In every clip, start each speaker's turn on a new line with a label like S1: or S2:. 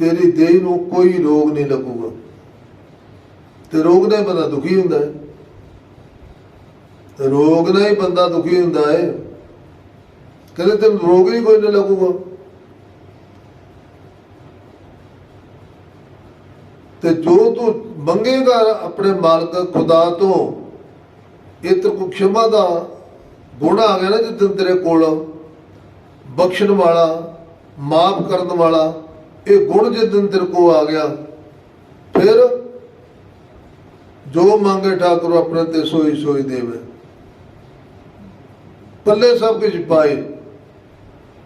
S1: ਤੇਰੀ ਦੇਹ ਨੂੰ ਕੋਈ ਰੋਗ ਨਹੀਂ ਲੱਗੂਗਾ। ਤੇ ਰੋਗ ਨਾਲ ਹੀ ਬੰਦਾ ਦੁਖੀ ਹੁੰਦਾ ਹੈ। ਰੋਗ ਨਾਲ ਹੀ ਬੰਦਾ ਦੁਖੀ ਹੁੰਦਾ ਹੈ। ਕਹਿੰਦੇ ਤੈਨੂੰ ਰੋਗ ਹੀ ਕੋਈ ਨਹੀਂ ਲੱਗੂਗਾ। ਤੇ ਜੋ ਤੂੰ ਮੰਗੇਗਾ ਆਪਣੇ ਮਾਲਕ ਖੁਦਾ ਤੋਂ, ਇਹ ਤੇ ਕੋ ਖਿਮਾ ਦਾ ਗੁਣ ਆ ਗਿਆ ਨਾ ਜਿੱਦ ਤੇਰੇ ਕੋਲ ਬਖਸ਼ਣ ਵਾਲਾ, ਮਾਫ ਕਰਨ ਵਾਲਾ ਇਹ ਗੁਣ ਜਿੱਦਨ ਤੇਰੇ ਕੋ ਆ ਗਿਆ, ਫਿਰ ਜੋ ਮੰਗੇ ਠਾਕੁਰ ਆਪਣੇ ਤੇ ਸੋਈ ਸੋਈ ਦੇਵੇ। ਪੱਲੇ ਸਭ ਕੁਝ ਪਾਏ,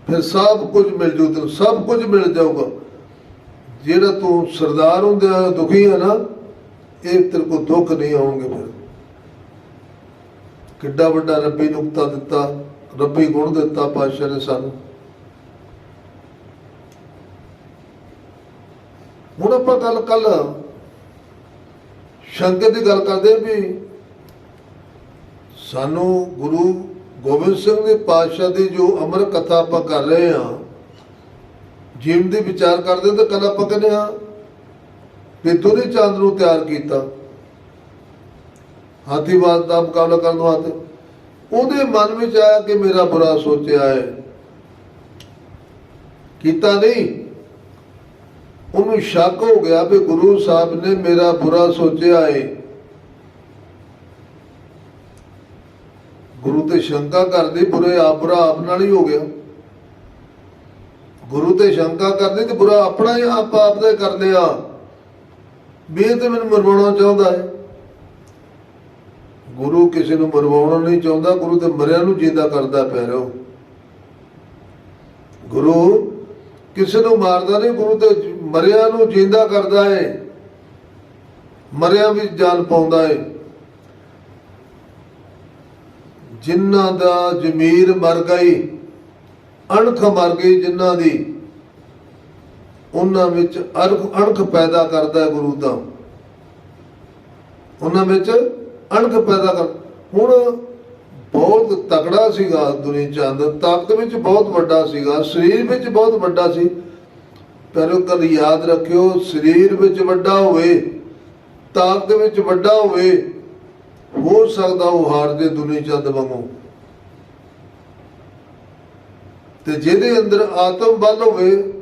S1: ਫਿਰ ਸਭ ਕੁਝ ਮਿਲ ਜੂ ਤੈਨੂੰ, ਸਭ ਕੁਝ ਮਿਲ ਜਾਊਗਾ। ਜਿਹੜਾ ਤੂੰ ਸਰਦਾਰ ਹੁੰਦਿਆਂ ਦੁਖੀ ਹੈ ਨਾ, ਇਹ ਤੇਰੇ ਕੋ ਦੁੱਖ ਨਹੀਂ ਆਉਣਗੇ ਫਿਰ। ਕਿੱਡਾ ਵੱਡਾ ਰੱਬੀ ਨੁਕਤਾ ਦਿੱਤਾ, ਰੱਬੀ ਗੁਣ ਦਿੱਤਾ ਪਾਤਸ਼ਾਹ ਨੇ ਸਾਨੂੰ ਹੁਣ ਆਪਾਂ ਗੱਲ ਕੱਲ ਸ਼ੰਕਰ ਦੀ ਗੱਲ ਕਰਦੇ ਵੀ ਸਾਨੂੰ ਗੁਰੂ ਗੋਬਿੰਦ ਸਿੰਘ ਦੇ ਪਾਤਸ਼ਾਹ ਦੀ ਜੋ ਅਮਰ ਕਥਾ ਆਪਾਂ ਕਰ ਰਹੇ ਹਾਂ, ਜੀਵਨ ਦੇ ਵਿਚਾਰ ਕਰਦੇ ਤਾਂ ਕੱਲ ਆਪਾਂ ਕਹਿੰਦੇ ਹਾਂ ਵੀ ਦੁਨੀ ਚੰਦ ਨੂੰ ਤਿਆਰ ਕੀਤਾ। ਹਾਥੀਵਾਦ ਦਾ ਮੁਕਾਬਲਾ ਕਰਨ ਵਾਸਤੇ। ਉਹਦੇ ਮਨ ਵਿੱਚ ਆਇਆ ਕਿ ਮੇਰਾ ਬੁਰਾ ਸੋਚਿਆ ਹੈ। ਕੀਤਾ ਨਹੀਂ। ਉਹਨੂੰ ਸ਼ੱਕ ਹੋ ਗਿਆ ਵੀ ਗੁਰੂ ਸਾਹਿਬ ਨੇ ਮੇਰਾ ਬੁਰਾ ਸੋਚਿਆ ਏ। ਗੁਰੂ ਤੇ ਸ਼ੰਕਾ ਕਰਦੇ ਬੁਰੇ ਆਪ, ਬੁਰਾ ਆਪ ਨਾਲ ਹੀ ਹੋ ਗਿਆ। ਗੁਰੂ ਤੇ ਸ਼ੰਕਾ ਕਰਦੇ ਤੇ ਬੁਰਾ ਆਪਣਾ ਹੀ ਆਪ ਆਪ ਦਾ ਹੀ ਕਰਦੇ ਵੀ ਇਹ ਤੇ ਮੈਨੂੰ ਮਰਵਾਉਣਾ ਚਾਹੁੰਦਾ ਹੈ ਗੁਰੂ ਕਿਸੇ ਨੂੰ ਮਰਵਾਉਣਾ ਨਹੀਂ ਚਾਹੁੰਦਾ, ਗੁਰੂ ਤੇ ਮਰਿਆ ਨੂੰ ਜਿੰਦਾ ਕਰਦਾ ਪੈ ਰਿਹਾ ਗੁਰੂ ਕਿਸੇ ਨੂੰ ਮਾਰਦਾ ਨਹੀਂ, ਗੁਰੂ ਤੇ ਮਰਿਆ ਨੂੰ ਜਿੰਦਾ ਕਰਦਾ ਏ, ਮਰਿਆ ਵੀ ਜਾਨ ਪਾਉਂਦਾ ਏ। ਜਿਨ੍ਹਾਂ ਦਾ ਜ਼ਮੀਰ ਮਰ ਗਈ, ਅਣਖ ਮਰ ਗਈ ਜਿਨ੍ਹਾਂ ਦੀ, ਉਹਨਾਂ ਵਿੱਚ ਅਰਖ, ਅਣਖ ਪੈਦਾ ਕਰਦਾ ਹੈ ਗੁਰੂ ਦਾ। ਉਹਨਾਂ ਵਿੱਚ ਅਣਖ ਪੈਦਾ ਕਰ, ਹੁਣ ਬਹੁਤ ਤਕੜਾ ਸੀਗਾ ਦੁਨੀ ਚੰਦ, ਤਾਕਤ ਵਿੱਚ ਬਹੁਤ ਵੱਡਾ ਸੀਗਾ, ਸਰੀਰ ਵਿੱਚ ਬਹੁਤ ਵੱਡਾ ਸੀ। ਪਰ ਗੱਲ ਯਾਦ ਰੱਖਿਓ, ਸਰੀਰ ਵਿੱਚ ਵੱਡਾ ਹੋਵੇ, ਤਾਕਤ ਵਿੱਚ ਵੱਡਾ ਹੋਵੇ, ਹੋ ਸਕਦਾ ਉਹ ਹਾਰ ਜੇ ਦੁਨੀ ਚੰਦ ਵਾਂਗੂ ਤੇ ਜਿਹਦੇ ਅੰਦਰ ਆਤਮ ਬਲ ਹੋਵੇ,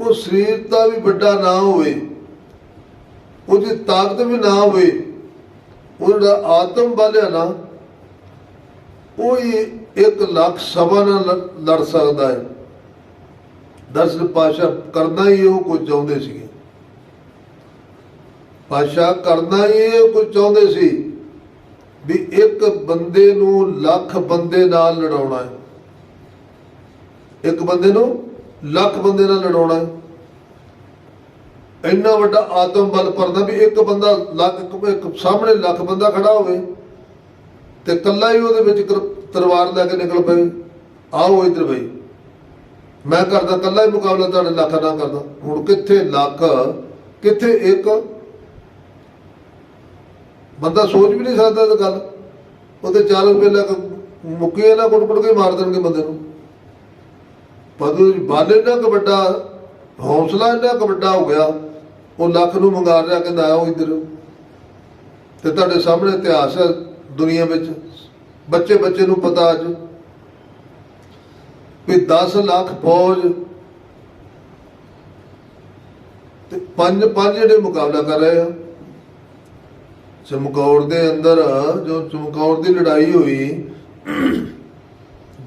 S1: ਉਹ ਸਰੀਰ ਦਾ ਵੀ ਵੱਡਾ ਨਾ ਹੋਵੇ, ਉਹਦੀ ਤਾਕਤ ਵੀ ਨਾ ਹੋਵੇ, ਉਹ ਜਿਹੜਾ ਆਤਮ ਬਲ ਹੈ ਨਾ, ਉਹ ਹੀ ਇੱਕ ਲੱਖ ਸਭਾ ਨਾਲ ਲ- ਲੜ ਸਕਦਾ ਹੈ। ਦਰਸ਼ਨ ਪਾਸ਼ਾ ਕਰਨਾ ਹੀ ਉਹ ਕੁਝ ਚਾਹੁੰਦੇ ਸੀਗੇ। ਪਾਸ਼ਾ ਕਰਨਾ ਹੀ ਇਹ ਕੁਝ ਚਾਹੁੰਦੇ ਸੀ ਵੀ ਇੱਕ ਬੰਦੇ ਨੂੰ ਲੱਖ ਬੰਦੇ ਨਾਲ ਲੜਾਉਣਾ ਹੈ। ਇੱਕ ਬੰਦੇ ਨੂੰ ਲੱਖ ਬੰਦੇ ਨਾਲ ਲੜਾਉਣਾ ਹੈ। ਇੰਨਾ ਵੱਡਾ ਆਤਮ ਬਲ ਪਰਦਾ ਵੀ ਇੱਕ ਬੰਦਾ ਲੱਖ, ਇੱਕ ਸਾਹਮਣੇ ਲੱਖ ਬੰਦਾ ਖੜਾ ਹੋਵੇ ਤੇ ਕੱਲਾ ਹੀ ਉਹਦੇ ਵਿੱਚ ਕਰ- ਤਲਵਾਰ ਲੈ ਕੇ ਨਿਕਲ ਪਏ ਆਓ ਇੱਧਰ ਬਈ। ਮੈਂ ਕਰਦਾ ਕੱਲਾ ਹੀ ਮੁਕਾਬਲਾ ਤੁਹਾਡੇ ਲੱਖ ਨਾਲ ਕਰਦਾ। ਹੁਣ ਕਿੱਥੇ ਲੱਖ ਕਿੱਥੇ ਇੱਕ? ਬੰਦਾ ਸੋਚ ਵੀ ਨਹੀਂ ਸਕਦਾ ਇਹ ਗੱਲ। ਉਹਦੇ 4 ਰੁਪਏ ਲੈ ਮੁੱਕੀ ਨਾ ਕੁੱਟ ਕੁੱਟ ਕੇ ਮਾਰ ਦੇਣਗੇ ਬੰਦੇ ਨੂੰ। ਪਦੂ ਬਲ ਇੰਨਾ ਕੁ ਵੱਡਾ, ਹੌਸਲਾ ਇੰਨਾ ਕੁ ਵੱਡਾ ਹੋ ਗਿਆ, ਉਹ ਲੱਖ ਨੂੰ ਮੰਗਾ ਰਿਹਾ, ਕਹਿੰਦਾ ਆਓ ਇੱਧਰ। ਤੇ ਤੁਹਾਡੇ ਸਾਹਮਣੇ ਇਤਿਹਾਸ ਹੈ ਦੁਨੀਆ ਵਿੱਚ। ਬੱਚੇ ਬੱਚੇ ਨੂੰ ਪਤਾ ਅੱਜ। ਵੀ 10 ਲੱਖ ਫੌਜ ਤੇ ਪੰਜ ਪੰਜ ਜਿਹੜੇ ਮੁਕਾਬਲਾ ਕਰ ਰਹੇ ਆ। ਚਮਕੌਰ ਦੇ ਅੰਦਰ, ਜੋ ਚਮਕੌਰ ਦੀ ਲੜਾਈ ਹੋਈ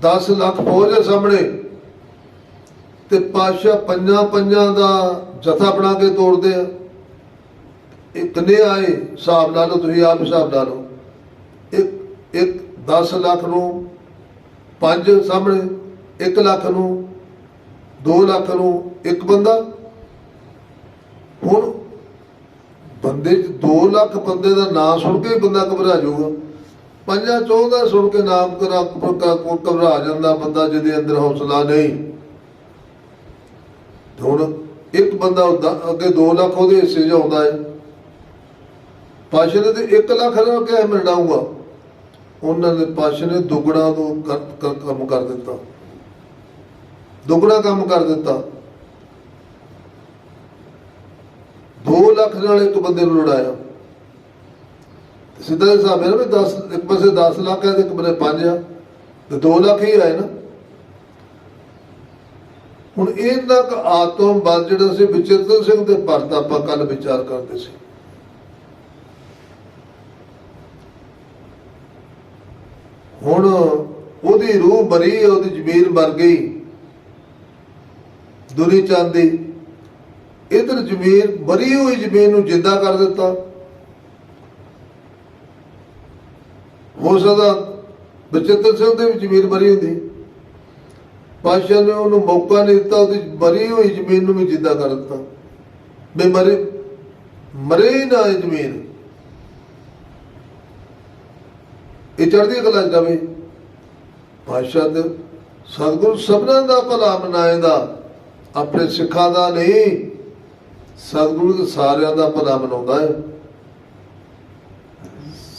S1: 10 ਲੱਖ ਫੌਜ ਦੇ ਸਾਹਮਣੇ ਤੇ ਪਾਸ਼ਾ ਪੰਜਾਂ ਪੰਜਾਂ ਦਾ ਜਥਾ ਬਣਾ ਕੇ ਤੋੜਦੇ ਆ। ਇਹ ਕਿੰਨੇ ਆਏ ਹਿਸਾਬ ਲਾ ਲਓ, ਤੁਸੀਂ ਆਪ ਹਿਸਾਬ ਲਾ ਲਓ। ਇੱਕ ਇੱਕ 10 ਲੱਖ ਨੂੰ ਪੰਜ ਸਾਹਮਣੇ 1 ਲੱਖ ਨੂੰ 2 ਲੱਖ ਨੂੰ ਇੱਕ ਬੰਦਾ। ਹੁਣ ਬੰਦੇ 'ਚ 2 ਲੱਖ ਬੰਦੇ ਦਾ ਨਾਮ ਸੁਣ ਕੇ ਬੰਦਾ ਘਬਰਾ ਜਾਊਗਾ। ਪੰਜਾਂ ਚੋਂ ਦਾ ਸੁਣ ਕੇ ਨਾਮ ਕਰਾ ਘਬਰਾ ਜਾਂਦਾ ਬੰਦਾ ਜਿਹਦੇ ਅੰਦਰ ਹੌਸਲਾ ਨਹੀਂ। ਹੁਣ ਇੱਕ ਬੰਦਾ ਅੱਗੇ 2 ਲੱਖ ਉਹਦੇ ਹਿੱਸੇ 'ਚ ਆਉਂਦਾ ਹੈ। ਪਾਸ਼ਾ ਨੇ ਤੇ 1 ਲੱਖ ਦਾ ਕਿਹਾ, ਮੈਂ ਲੜਾਊਂਗਾ ਉਹਨਾਂ ਦੇ ਪਾਸ਼ਾ ਨੇ ਦੁੱਗਣਾ ਤੋਂ ਕੰਮ ਕਰ ਦਿੱਤਾ। ਦੁੱਗਣਾ ਕੰਮ ਕਰ ਦਿੱਤਾ। 2 ਲੱਖ ਨਾਲ ਇੱਕ ਬੰਦੇ ਨੂੰ ਲੜਾਇਆ। ਸਿੱਧਾ ਹਿਸਾਬ ਹੈ ਨਾ ਵੀ 10 ਇੱਕ ਪਾਸੇ 10 ਲੱਖ ਹੈ ਤੇ ਇੱਕ ਪਾਸੇ 5 ਆ। ਤੇ 2 ਲੱਖ ਹੀ ਆਏ ਨਾ। ਹੁਣ ਇਹਨਾਂ ਕ ਆਤਮ ਬਲ ਜਿਹੜਾ ਸੀ, ਵਿਚਿਤਰ ਸਿੰਘ ਦੇ ਭਰਤ ਆਪਾਂ ਕੱਲ ਵਿਚਾਰ ਕਰਦੇ ਸੀ। ਹੁਣ ਉਹਦੀ ਰੂਹ ਮਰੀ ਉਹਦੀ ਜ਼ਮੀਨ ਮਰ ਗਈ। ਦੁਨੀ ਚੰਦ ਦੀ ਇਧਰ ਜ਼ਮੀਨ, ਬਰੀ ਹੋਈ ਜ਼ਮੀਨ ਨੂੰ ਜਿੰਦਾ ਕਰ ਦਿੱਤਾ। ਹੋ ਸਕਦਾ ਬਚਿੱਤਰ ਸਿੰਘ ਦੇ ਵੀ ਜ਼ਮੀਨ ਬਰੀ ਹੁੰਦੀ। ਪਾਸ਼ਾ ਨੇ ਉਹਨੂੰ ਮੌਕਾ ਨਹੀਂ ਦਿੱਤਾ, ਉਹਦੀ ਬਰੀ ਹੋਈ ਜ਼ਮੀਨ ਨੂੰ ਵੀ ਜਿੰਦਾ ਕਰ ਦਿੱਤਾ। ਬੇ ਮਰੇ ਮਰੇ ਹੀ ਨਾ ਜ਼ਮੀਨ। ਇਹ ਚੜ੍ਹਦੀ ਕਲਾ ਚ ਜਾਵੇ। ਪਾਸ਼ਾ ਦੇ ਸਤਿਗੁਰੂ ਸਭਨਾਂ ਦਾ ਭਲਾ ਮਨਾਏਦਾ ਆਪਣੇ ਸਿੱਖਾਂ ਦਾ ਨਹੀਂ, ਸਤਿਗੁਰੂ ਦੇ ਸਾਰਿਆਂ ਦਾ ਭਲਾ ਮਨਾਉਂਦਾ ਹੈ।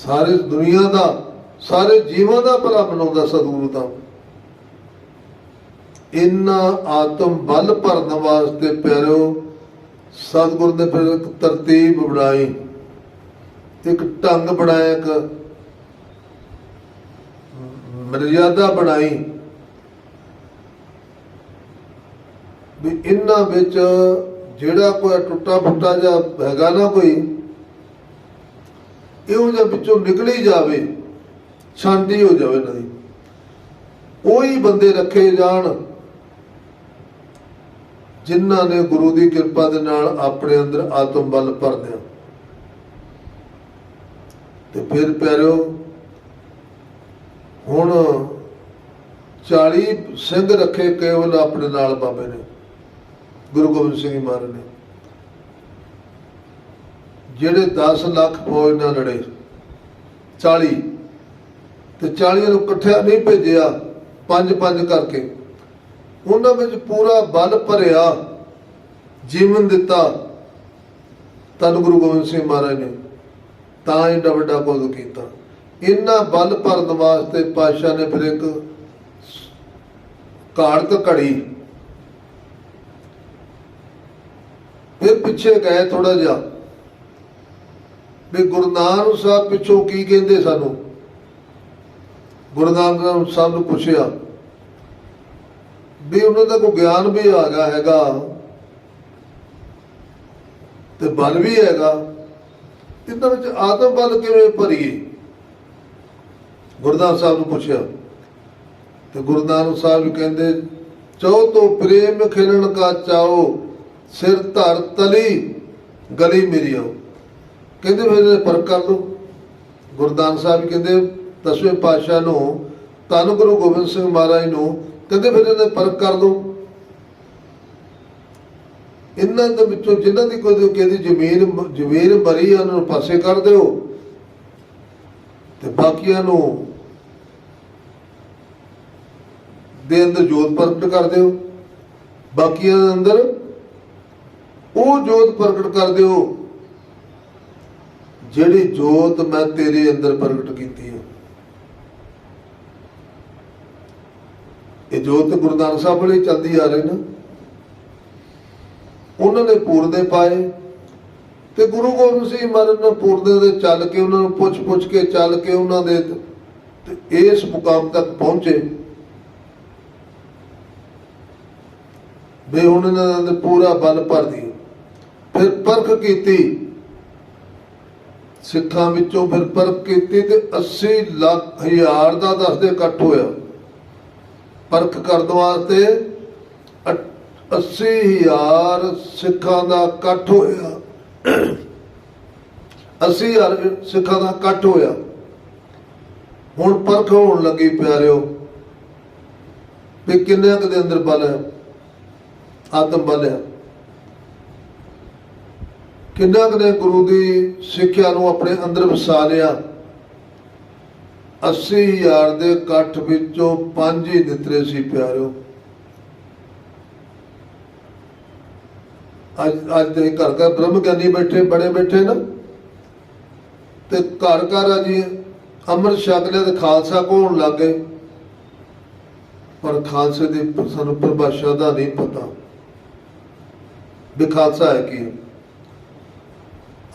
S1: ਸਾਰੇ ਦੁਨੀਆ ਦਾ, ਸਾਰੇ ਜੀਵਾਂ ਦਾ ਭਲਾ ਮਨਾਉਂਦਾ ਸਤਿਗੁਰੂ ਦਾ। ਇਨਾ ਆਤਮ ਬਲ ਭਰਨ ਵਾਸਤੇ ਪਿਆਰੋ ਸਤਿਗੁਰੂ ਨੇ ਫਿਰ ਇੱਕ ਤਰਤੀਬ ਬਣਾਈ। ਇੱਕ ਢੰਗ ਬਣਾਇਆ, ਇੱਕ ਮਰਿਆਦਾ ਬਣਾਈ। ਵੀ ਇਹਨਾਂ ਵਿੱਚ ਜਿਹੜਾ ਕੋਈ ਟੁੱਟਾ ਫੁੱਟਾ ਜਾਂ ਹੈਗਾ ਨਾ ਕੋਈ, ਇਹੋ ਜਿਹਾ ਵਿੱਚੋਂ ਨਿਕਲੀ ਜਾਵੇ ਸ਼ਾਂਤੀ ਹੋ ਜਾਵੇ ਇਹਨਾਂ ਦੀ ਉਹੀ ਬੰਦੇ ਰੱਖੇ ਜਾਣ ਜਿਨ੍ਹਾਂ ਨੇ ਗੁਰੂ ਦੀ ਕਿਰਪਾ ਦੇ ਨਾਲ ਆਪਣੇ ਅੰਦਰ ਆਤਮ ਬਲ ਭਰ ਦਿਆ ਤੇ ਫਿਰ ਪਿਆਰਿਓ, ਹੁਣ 40 ਸਿੰਘ ਰੱਖੇ ਕੇਵਲ ਆਪਣੇ ਨਾਲ ਬਾਬੇ ਨੇ। ਗੁਰੂ ਗੋਬਿੰਦ ਸਿੰਘ ਜੀ ਮਹਾਰਾਜ ਨੇ। ਜਿਹੜੇ 10 ਲੱਖ ਫੌਜ ਨਾਲ ਲੜੇ 40 ਤੇ 40 ਨੂੰ ਇਕੱਠਿਆ ਨਹੀਂ ਭੇਜਿਆ ਪੰਜ ਪੰਜ ਕਰਕੇ, ਉਹਨਾਂ ਵਿੱਚ ਪੂਰਾ ਬਲ ਭਰਿਆ, ਜੀਵਨ ਦਿੱਤਾ ਤਨ ਗੁਰੂ ਗੋਬਿੰਦ ਸਿੰਘ ਮਹਾਰਾਜ ਨੇ। ਤਾਂ ਹੀ ਵੱਡਾ ਕੁਝ ਕੀਤਾ। ਇਹਨਾਂ ਬਲ ਭਰਨ ਵਾਸਤੇ ਪਾਤਸ਼ਾਹ ਨੇ ਫਿਰ ਇੱਕ ਕਾੜਤ ਘੜੀ ਫਿਰ ਪਿੱਛੇ ਗਏ ਥੋੜਾ ਜਿਹਾ। ਵੀ ਗੁਰੂ ਨਾਨਕ ਸਾਹਿਬ ਪਿੱਛੋਂ ਕੀ ਕਹਿੰਦੇ ਸਾਨੂੰ? ਗੁਰੂ ਨਾਨਕ ਸਾਹਿਬ ਨੂੰ ਪੁੱਛਿਆ, ਵੀ ਉਹਨਾਂ ਦਾ ਕੋਈ ਗਿਆਨ ਵੀ ਆ ਗਿਆ ਹੈਗਾ? ਤੇ ਬਲ ਵੀ ਹੈਗਾ। ਇਹਨਾਂ ਵਿੱਚ ਆਤਮ ਬਲ ਕਿਵੇਂ ਭਰੀਏ? ਗੁਰਦਾਸ ਸਾਹਿਬ ਨੂੰ ਪੁੱਛਿਆ। ਤੇ ਗੁਰੂ ਨਾਨਕ ਸਾਹਿਬ ਕਹਿੰਦੇ, ਚੋ ਤੋ ਪ੍ਰੇਮ ਖਿਲਣ ਕਾ ਚਾਓ ਸਿਰ ਧਰ ਤਲੀ, ਗਲੀ ਮੇਰੀ ਆਓ। ਕਹਿੰਦੇ ਫਿਰ ਇਹਦੇ ਫ਼ਰਕ ਕਰ ਲਓ ਗੁਰਦਾਨ ਸਾਹਿਬ ਕਹਿੰਦੇ, ਦਸਵੇਂ ਪਾਤਸ਼ਾਹ ਨੂੰ, ਧੰਨ ਗੁਰੂ ਗੋਬਿੰਦ ਸਿੰਘ ਮਹਾਰਾਜ ਨੂੰ, ਕਹਿੰਦੇ ਫਿਰ ਇਹਦੇ ਫ਼ਰਕ ਕਰ ਲਓ ਇਹਨਾਂ ਦੇ ਵਿੱਚੋਂ ਜਿਨ੍ਹਾਂ ਦੀ ਕੋਈ ਕਹਿੰਦੀ ਜ਼ਮੀਨ ਜ਼ਮੀਨ ਭਰੀ ਉਹਨਾਂ ਨੂੰ ਪਾਸੇ ਕਰ ਦਿਓ। ਤੇ ਬਾਕੀਆਂ ਨੂੰ ਦੇ ਅੰਦਰ ਜੋਤ ਪ੍ਰਗਟ ਕਰ ਦਿਓ। ਬਾਕੀਆਂ ਦੇ ਅੰਦਰ ਉਹ ਜੋਤ ਪ੍ਰਗਟ ਕਰ ਦਿਓ ਜਿਹੜੀ ਜੋਤ ਮੈਂ ਤੇਰੇ ਅੰਦਰ ਪ੍ਰਗਟ ਕੀਤੀ ਹੈ। ਇਹ ਜੋਤ ਗੁਰੂ ਨਾਨਕ ਸਾਹਿਬ ਵਾਲੀ ਚੱਲਦੀ ਆ ਰਹੀ ਨਾ। ਉਹਨਾਂ ਨੇ ਪੂਰਦੇ ਪਾਏ ਤੇ ਗੁਰੂ ਗੋਬਿੰਦ ਸਿੰਘ ਮਹਾਰਾਜ ਨੇ ਪੂਰਦੇ ਦੇ ਚੱਲ ਕੇ ਉਹਨਾਂ ਨੂੰ ਪੁੱਛ ਪੁੱਛ ਕੇ ਚੱਲ ਕੇ ਉਹਨਾਂ ਦੇ ਇਸ ਮੁਕਾਮ ਤੱਕ ਪਹੁੰਚੇ। ਵੀ ਹੁਣ ਇਹਨਾਂ ਦਾ ਪੂਰਾ ਬਲ ਭਰ ਦੀ ਫਿਰ ਪਰਖ ਕੀਤੀ। ਸਿੱਖਾਂ ਵਿੱਚੋਂ ਫਿਰ ਪਰਖ ਕੀਤੀ ਤੇ 80 ਲੱਖ ਹਜ਼ਾਰ ਦਾ ਦੱਸਦੇ ਇਕੱਠ ਹੋਇਆ। ਪਰਖ ਕਰਨ ਵਾਸਤੇ 80 ਹਜ਼ਾਰ ਸਿੱਖਾਂ ਦਾ ਇਕੱਠ ਹੋਇਆ। 80 ਹਜ਼ਾਰ ਸਿੱਖਾਂ ਦਾ ਇਕੱਠ ਹੋਇਆ। ਹੁਣ ਪਰਖ ਹੋਣ ਲੱਗੀ ਪਿਆਰਿਓ, ਵੀ ਕਿੰਨੇ ਕੁ ਦੇ ਅੰਦਰ ਬਲ ਹੈ? ਆਤਮ ਬਲ ਹੈ। ਕਿੰਨਾ ਕੁ ਨੇ ਗੁਰੂ ਦੀ ਸਿੱਖਿਆ ਨੂੰ ਆਪਣੇ ਅੰਦਰ ਵਸਾ ਲਿਆ? 80000 ਦੇ ਇਕੱਠ ਵਿੱਚੋਂ ਪੰਜ ਹੀ ਨਿਤਰੇ ਸੀ ਪਿਆਰਿਓ। ਅੱਜ ਅੱਜ ਦੇ ਘਰ ਘਰ ਬ੍ਰਹਮ ਗਿਆਨੀ ਬੈਠੇ, ਬੜੇ ਬੈਠੇ ਨਾ। ਤੇ ਘਰ ਘਰ ਆ ਜੀ ਅੰਮ੍ਰਿਤ ਛਕ ਲਿਆ ਤੇ ਖਾਲਸਾ ਕੋਣ ਲੱਗ ਗਏ। ਪਰ ਖਾਲਸੇ ਦੀ ਸਾਨੂੰ ਪਰਿਭਾਸ਼ਾ ਦਾ ਨਹੀਂ ਪਤਾ ਵੀ ਖਾਲਸਾ ਹੈ ਕੀ।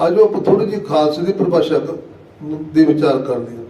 S1: ਅੱਜ ਉਹ ਆਪਾਂ ਥੋੜੀ ਜਿਹੀ ਖਾਲਸੇ ਦੀ ਪਰਿਭਾਸ਼ਾ ਕ- ਦੀ ਵਿਚਾਰ ਕਰਦੇ ਹਾਂ।